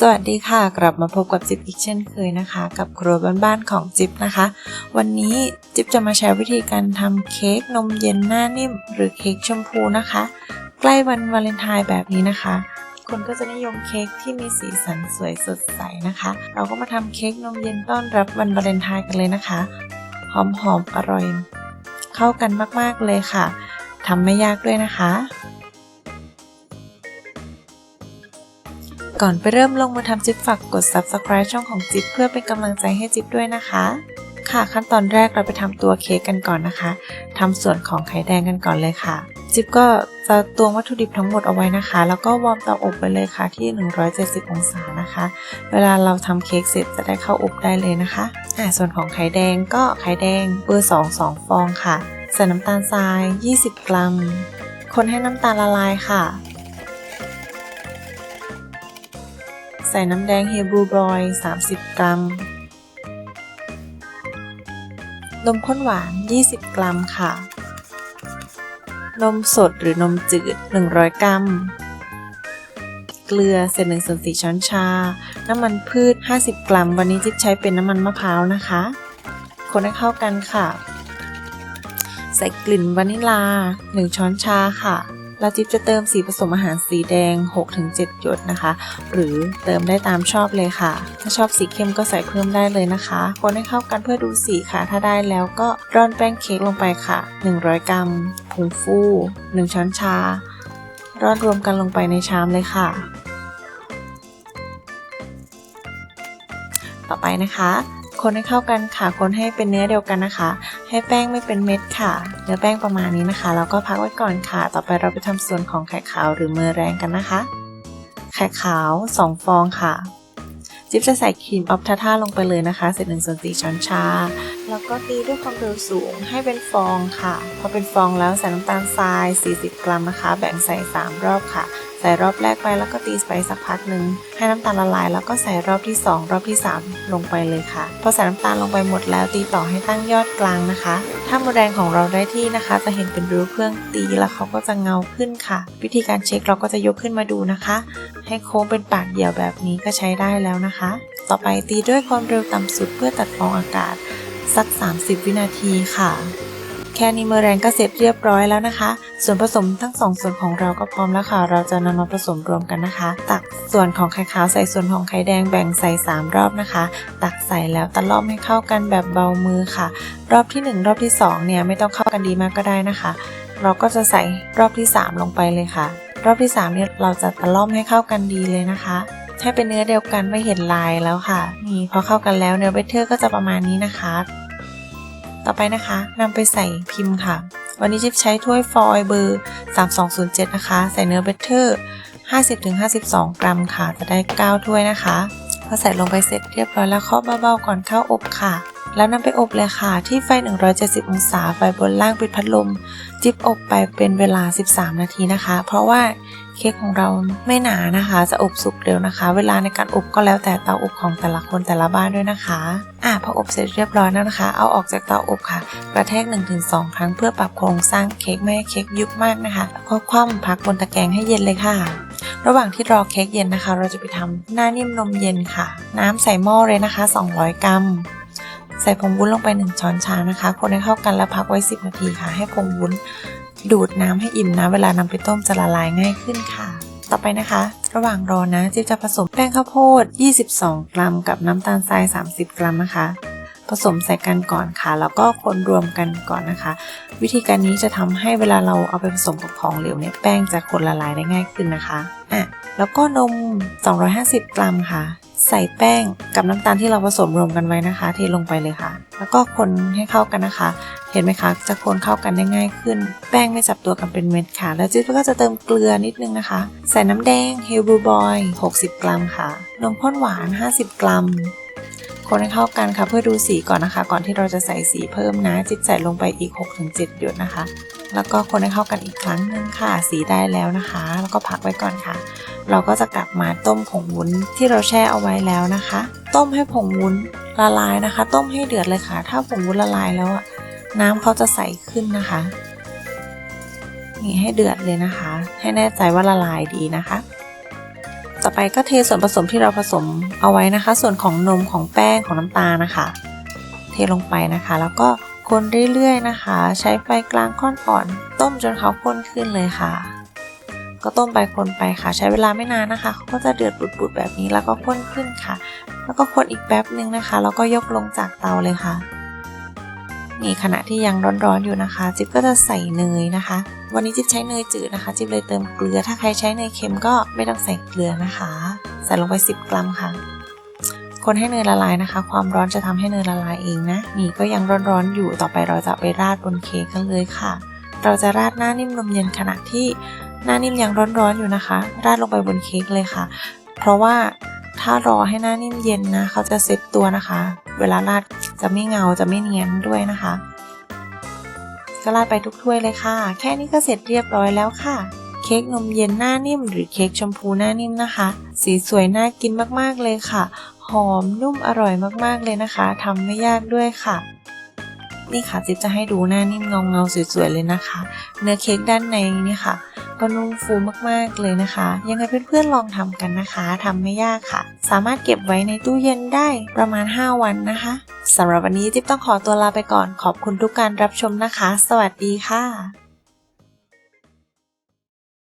สวัสดีค่ะ กลับมาพบกับจิ๊บอีกเช่นเคยนะคะ กับครัวบ้านๆของจิ๊บนะคะ วันนี้จิ๊บจะมาแชร์วิธีการทำเค้กนมเย็นหน้านิ่ม หรือเค้กชมพูนะคะ ใกล้วันวาเลนไทน์แบบนี้นะคะ คนก็จะนิยมเค้กที่มีสีสันสวยสดใสนะคะ เราก็มาทำเค้กนมเย็นต้อนรับวันวาเลนไทน์กันเลยนะคะ หอมๆอร่อย เข้ากันมากๆเลยค่ะทำไม่ยากด้วยนะคะ ก่อนไปเริ่มลงมือทำจิ๊บฝากกด subscribe ช่องของจิ๊บเพื่อเป็นกำลังใจให้จิ๊บด้วยนะคะ ค่ะขั้นตอนแรกเราไปทำตัวเค้กกันก่อนนะคะทำส่วนของไข่แดงกันก่อนเลยค่ะ จิ๊บก็จะตวงวัตถุดิบทั้งหมดเอาไว้นะคะ แล้วก็วอร์มเตาอบไปเลยค่ะที่ 170 องศานะคะ เวลาเราทำเค้กเสร็จจะได้เข้าอบได้เลยนะคะอ่าส่วนของไข่แดงก็ไข่แดงเบอร์2 2 ฟองค่ะ ใส่น้ำตาลทราย 20 กรัม คนให้น้ำตาลละลายค่ะ ใส่น้ำแดงเฮบรูบอย 30 กรัม นมข้นหวาน 20 กรัมค่ะ นมสดหรือนมจืด 100 กรัม เกลือเศษหนึ่งส่วนสี่ช้อนชา น้ำมันพืช 50 กรัม วันนี้จิ๊บใช้เป็นน้ำมันมะพร้าวนะคะ คนให้เข้ากันค่ะ ใส่กลิ่นวานิลา 1 ช้อนชาค่ะ แล้วจิ๊บจะเติมสีผสมอาหารสีแดง 6-7 หยดนะคะ หรือเติมได้ตามชอบเลยค่ะ ถ้าชอบสีเข้มก็ใส่เพิ่มได้เลยนะคะ คนให้เข้ากันเพื่อดูสีค่ะ ถ้าได้แล้วก็ร่อนแป้งเค้กลงไปค่ะ 100 กรัม ผงฟู1 ช้อนชา ร่อนรวมกันลงไปในชามเลยค่ะ ต่อไปนะคะ คนให้เข้ากันค่ะ คนให้เป็นเนื้อเดียวกันนะคะ ให้แป้งไม่เป็นเม็ดค่ะ เนื้อแป้งประมาณนี้นะคะ แล้วก็พักไว้ก่อนค่ะ ต่อไปเราไปทำส่วนของไข่ขาวหรือเมอแรงกันนะคะ ไข่ขาว 2 ฟองค่ะ จิ๊บจะใส่ครีมออฟทาท่าลงไปเลยนะคะเศษหนึ่งส่วนสี่ช้อนชา แล้วก็ตีด้วยความเร็วสูงให้เป็นฟองค่ะ พอเป็นฟองแล้วใส่น้ำตาลทราย 40 กรัมนะคะ แบ่งใส่ 3 รอบค่ะ ใส่รอบแรกไปแล้วก็ตีไปสักพักหนึ่งให้น้ำตาลละลายแล้วก็ใส่รอบที่ 2 รอบที่ 3 ลงไปเลยค่ะ พอใส่น้ำตาลลงไปหมดแล้วตีต่อให้ตั้งยอดกลางนะคะ ถ้าโมแดงของเราได้ที่นะคะ จะเห็นเป็นรูเครื่องตีแล้วเขาก็จะเงาขึ้นค่ะ วิธีการเช็คเราก็จะยกขึ้นมาดูนะคะ ให้โค้งเป็นปากเดี่ยวแบบนี้ก็ใช้ได้แล้วนะคะ ต่อไปตีด้วยความเร็วต่ำสุดเพื่อตัดฟองอากาศสัก 30 วินาทีค่ะ แค่นี้เมอแรงก็เสร็จเรียบร้อยแล้วนะคะ ส่วนผสมทั้งสองส่วนของเราก็พร้อมแล้วค่ะ เราจะนำมาผสมรวมกันนะคะ ตักส่วนของไข่ขาวใส่ส่วนของไข่แดงแบ่งใส่ 3 รอบนะคะ ตักใส่แล้วตะล่อมให้เข้ากันแบบเบามือค่ะ รอบที่ 1 รอบที่2เนี่ยไม่ต้องเข้ากันดีมากก็ได้นะคะ เราก็จะใส่รอบที่ 3 ลงไปเลยค่ะ รอบที่3เนี่ยเราจะตะล่อมให้เข้ากันดีเลยนะคะให้เป็นเนื้อเดียวกันไม่เห็นลายแล้วค่ะ นี่พอเข้ากันแล้วเนื้อเบเทอร์ก็จะประมาณนี้นะคะ ต่อไปนะคะนำไปใส่พิมพ์ค่ะ วันนี้จิ๊บใช้ถ้วยฟอยล์เบอร์ 3207 นะคะ ใส่เนื้อเบเทอร์ 50-52 กรัมค่ะ จะได้ 9 ถ้วยนะคะพอใส่ลงไปเสร็จเรียบร้อยแล้วเคาะเบาๆก่อนเข้าอบค่ะ แล้วนำไปอบเลยค่ะ ที่ไฟ 170 องศาไฟบนล่างปิดพัดลม จิบอบไปเป็นเวลา 13 นาทีนะคะ เพราะว่าเค้กของเราไม่หนานะคะ จะอบสุกเร็วนะคะ เวลาในการอบก็แล้วแต่เตาอบของแต่ละคนแต่ละบ้านด้วยนะคะ อะพออบเสร็จเรียบร้อยแล้วนะคะ เอาออกจากเตาอบค่ะ กระแทก 1-2 ครั้งเพื่อปรับโครงสร้างเค้กไม่ให้เค้กยุบมากนะคะแล้วก็คว่ำพักบนตะแกรงให้เย็นเลยค่ะระหว่างที่รอเค้กเย็นนะคะ เราจะไปทำหน้านิ่มนมเย็นค่ะ น้ำใส่หม้อเลยนะคะ 200 กรัม ใส่ผงวุ้นลงไป 1 ช้อนชานะคะ คนให้เข้ากันแล้วพักไว้ 10 นาทีค่ะ ให้ผงวุ้นดูดน้ำให้อิ่มนะเวลานำไปต้มจะละลายง่ายขึ้นค่ะ ต่อไปนะคะ ระหว่างรอนะจิ๊บจะผสมแป้งข้าวโพด 22 กรัม กับน้ำตาลทราย 30 กรัมนะคะ ผสมใส่กันก่อนค่ะ แล้วก็คนรวมกันก่อนนะคะ วิธีการนี้จะทำให้เวลาเราเอาไปผสมกับของเหลวเนี่ยแป้งจะคนละลายได้ง่ายขึ้นนะคะอะแล้วก็นม 250 กรัมค่ะ ใส่แป้งกับน้ำตาลที่เราผสมรวมกันไว้นะคะเทลงไปเลยค่ะ แล้วก็คนให้เข้ากันนะคะ เห็นไหมคะ จะคนเข้ากันได้ง่ายขึ้น แป้งไม่จับตัวกันเป็นเม็ดค่ะ แล้วจิ๊บก็จะเติมเกลือนิดนึงนะคะ ใส่น้ำแดงเฮลบรูบอย60 กรัมค่ะ นมข้นหวาน 50 กรัม คนให้เข้ากันค่ะเพื่อดูสีก่อนนะคะ ก่อนที่เราจะใส่สีเพิ่มนะ จิ๊บใส่ลงไปอีก 6-7 หยดนะคะ แล้วก็คนให้เข้ากันอีกครั้งนึงค่ะ สีได้แล้วนะคะ แล้วก็พักไว้ก่อนค่ะ เราก็จะกลับมาต้มผงวุ้นที่เราแช่เอาไว้แล้วนะคะ ต้มให้ผงวุ้นละลายนะคะ ต้มให้เดือดเลยค่ะ ถ้าผงวุ้นละลายแล้วอะน้ำเขาจะใสขึ้นนะคะนี่ให้เดือดเลยนะคะ ให้แน่ใจว่าละลายดีนะคะ ต่อไปก็เทส่วนผสมที่เราผสมเอาไว้นะคะ ส่วนของนมของแป้งของน้ำตาลนะคะ เทลงไปนะคะ แล้วก็คนเรื่อยๆนะคะ ใช้ไฟกลางค่อนอ่อน ต้มจนเขาข้นขึ้นเลยค่ะ ก็ต้มไปคนไปค่ะ ใช้เวลาไม่นานนะคะเขาก็จะเดือดปุดๆแบบนี้แล้วก็ข้นขึ้นค่ะ แล้วก็คนอีกแป๊บนึงนะคะ แล้วก็ยกลงจากเตาเลยค่ะ นี่ขณะที่ยังร้อนๆอยู่นะคะ จิ๊บก็จะใส่เนยนะคะ วันนี้จิ๊บใช้เนยจืดนะคะ จิ๊บเลยเติมเกลือ ถ้าใครใช้เนยเค็มก็ไม่ต้องใส่เกลือนะคะ ใส่ลงไป 10 กรัมค่ะคนให้เนยละลายนะคะ ความร้อนจะทำให้เนยละลายเองนะ นี่ก็ยังร้อนๆอยู่ต่อไปเราจะไปราดบนเค้กกันเลยค่ะ เราจะราดหน้านิ่มนมเย็นขณะที่ หน้านิ่มยังร้อนๆอยู่นะคะ ราดลงไปบนเค้กเลยค่ะ เพราะว่าถ้ารอให้หน้านิ่มเย็นนะเขาจะเซ็ตตัวนะคะ เวลาราดจะไม่เงาจะไม่เนียนด้วยนะคะ ก็ราดไปทุกถ้วยเลยค่ะ แค่นี้ก็เสร็จเรียบร้อยแล้วค่ะ เค้กนมเย็นหน้านิ่ม หรือเค้กชมพูหน้านิ่มนะคะ สีสวยน่ากินมากๆเลยค่ะ หอมนุ่มอร่อยมากๆเลยนะคะทำไม่ยากด้วยค่ะ นี่ค่ะจิ๊บจะให้ดูหน้านิ่มเงาเงาสวยๆเลยนะคะ เนื้อเค้กด้านในนี่ค่ะก็นุ่มฟูมากๆเลยนะคะ ยังไงเพื่อนๆลองทำกันนะคะทำไม่ยากค่ะ สามารถเก็บไว้ในตู้เย็นได้ประมาณ 5 วันนะคะสำหรับวันนี้จิ๊บต้องขอตัวลาไปก่อนขอบคุณทุกการรับชมนะคะ สวัสดีค่ะ